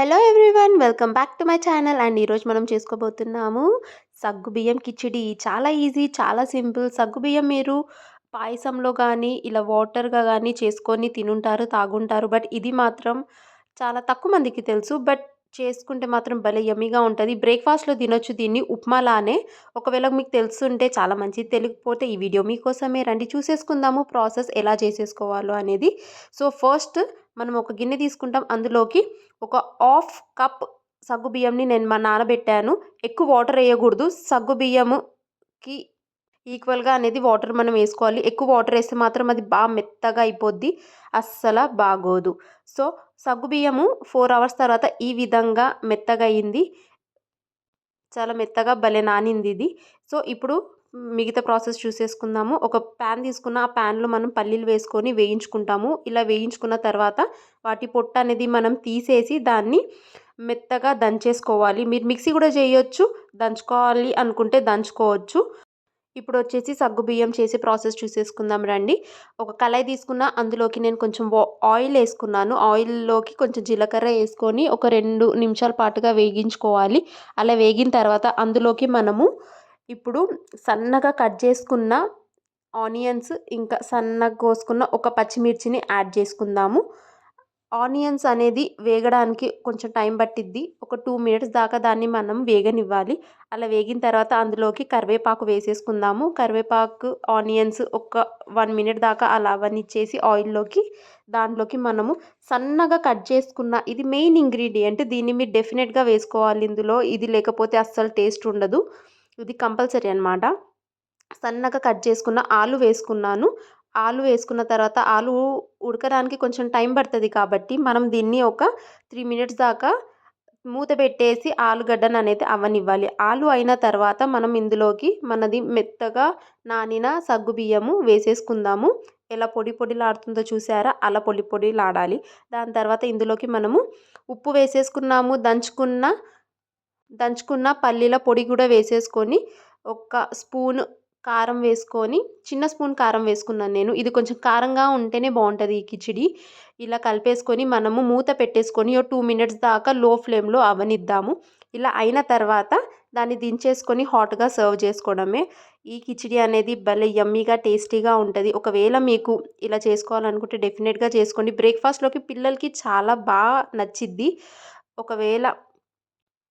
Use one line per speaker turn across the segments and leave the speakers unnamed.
Hello everyone welcome back to my channel and ఈరోజు మనం చేసుకోబోతున్నాము సగ్గు బియ్యం కిచిడి. చాలా ఈజీ చాలా సింపుల్ సగ్గు బియ్యం మీరు పాయసంలో కానీ ఇలా వాటర్గా కానీ చేసుకొని తినుంటారు తాగుంటారు బట్ ఇది మాత్రం చాలా తక్కువ మందికి తెలుసు. బట్ చేసుకుంటే మాత్రం భలే యమ్మీగా ఉంటుంది. బ్రేక్ఫాస్ట్లో తినొచ్చు దీన్ని ఉప్మాలానే. ఒకవేళ మీకు తెలుసుంటే చాలా మంచిది. తెలియకపోతే ఈ వీడియో మీకోసమే. రండి చూసేసుకుందాము ప్రాసెస్ ఎలా చేసేసుకోవాలో అనేది. సో ఫస్ట్ మనం ఒక గిన్నె తీసుకుంటాం. అందులోకి ఒక హాఫ్ కప్ సగ్గు బియ్యంని నేను మా నానబెట్టాను ఎక్కువ వాటర్ వేయకూడదు. సగ్గు బియ్యముకి ఈక్వల్గా అనేది వాటర్ మనం వేసుకోవాలి. ఎక్కువ వాటర్ వేస్తే మాత్రం అది బాగా మెత్తగా అయిపోద్ది. అస్సలు బాగోదు. సో సగ్గు బియ్యము ఫోర్ అవర్స్ తర్వాత ఈ విధంగా మెత్తగా అయింది. చాలా మెత్తగా భలే నానింది ఇది. సో ఇప్పుడు మిగతా ప్రాసెస్ చూసేసుకుందాము. ఒక ప్యాన్ తీసుకున్న ఆ ప్యాన్లో మనం పల్లీలు వేసుకొని వేయించుకుంటాము. ఇలా వేయించుకున్న తర్వాత వాటి పొట్ట అనేది మనం తీసేసి దాన్ని మెత్తగా దంచేసుకోవాలి. మీరు మిక్సీ కూడా చేయొచ్చు. దంచుకోవాలి అనుకుంటే దంచుకోవచ్చు. ఇప్పుడు వచ్చేసి సగ్గు బియ్యం చేసి ప్రాసెస్ చూసేసుకుందాం రండి. ఒక కళాయి తీసుకున్న అందులోకి నేను కొంచెం ఆయిల్ వేసుకున్నాను. ఆయిల్లోకి కొంచెం జీలకర్ర వేసుకొని ఒక రెండు నిమిషాల పాటుగా వేగించుకోవాలి. అలా వేగిన తర్వాత అందులోకి మనము ఇప్పుడు సన్నగా కట్ చేసుకున్న ఆనియన్స్ ఇంకా సన్నగా కోసుకున్న ఒక పచ్చిమిర్చిని యాడ్ చేసుకుందాము. ఆనియన్స్ అనేది వేగడానికి కొంచెం టైం పట్టిద్ది. ఒక టూ మినిట్స్ దాకా దాన్ని మనం వేగనివ్వాలి. అలా వేగిన తర్వాత అందులోకి కరివేపాకు వేసేసుకుందాము. కరివేపాకు ఆనియన్స్ ఒక వన్ మినిట్ దాకా అలా అవనిచ్చేసి ఆయిల్లోకి దాంట్లోకి మనము సన్నగా కట్ చేసుకున్న ఇది మెయిన్ ఇంగ్రీడియంట్. దీన్ని మీరు డెఫినెట్గా వేసుకోవాలి ఇందులో. ఇది లేకపోతే అస్సలు టేస్ట్ ఉండదు. ఇది కంపల్సరీ అనమాట సన్నగా కట్ చేసుకున్న ఆలు వేసుకున్నాను. ఆలు వేసుకున్న తర్వాత ఆలు ఉడకడానికి కొంచెం టైం పడుతుంది కాబట్టి మనం దీన్ని ఒక త్రీ మినిట్స్ దాకా మూత పెట్టేసి ఆలుగడ్డను అనేది అవనివ్వాలి. ఆలు అయిన తర్వాత మనం ఇందులోకి మనది మెత్తగా నానిన సగ్గు బియ్యము వేసేసుకుందాము. ఎలా పొడి పొడిలాడుతుందో చూసారా? అలా పొడి పొడిలాడాలి. దాని తర్వాత ఇందులోకి మనము ఉప్పు వేసేసుకున్నాము దంచుకున్న దంచుకున్న పల్లీల పొడి కూడా వేసేసుకొని ఒక స్పూన్ కారం వేసుకొని చిన్న స్పూన్ కారం వేసుకున్నాను నేను. ఇది కొంచెం కారంగా ఉంటేనే బాగుంటుంది ఈ కిచిడి. ఇలా కలిపేసుకొని మనము మూత పెట్టేసుకొని ఓ టూ మినిట్స్ దాకా లో ఫ్లేమ్లో అవనిద్దాము. ఇలా అయిన తర్వాత దాన్ని దించేసుకొని హాట్గా సర్వ్ చేసుకోవడమే. ఈ కిచిడి అనేది భలే యమ్మీగా టేస్టీగా ఉంటుంది. ఒకవేళ మీకు ఇలా చేసుకోవాలనుకుంటే డెఫినెట్గా చేసుకోండి. బ్రేక్ఫాస్ట్లోకి పిల్లలకి చాలా బాగా నచ్చిద్ది. ఒకవేళ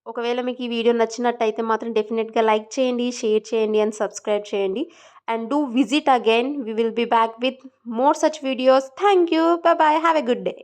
ఒకవేళ మీకు ఈ వీడియో నచ్చినట్టయితే మాత్రం డెఫినెట్గా లైక్ చేయండి షేర్ చేయండి అండ్ సబ్స్క్రైబ్ చేయండి. And do visit again we will be back with more such videos thank you bye bye have a good day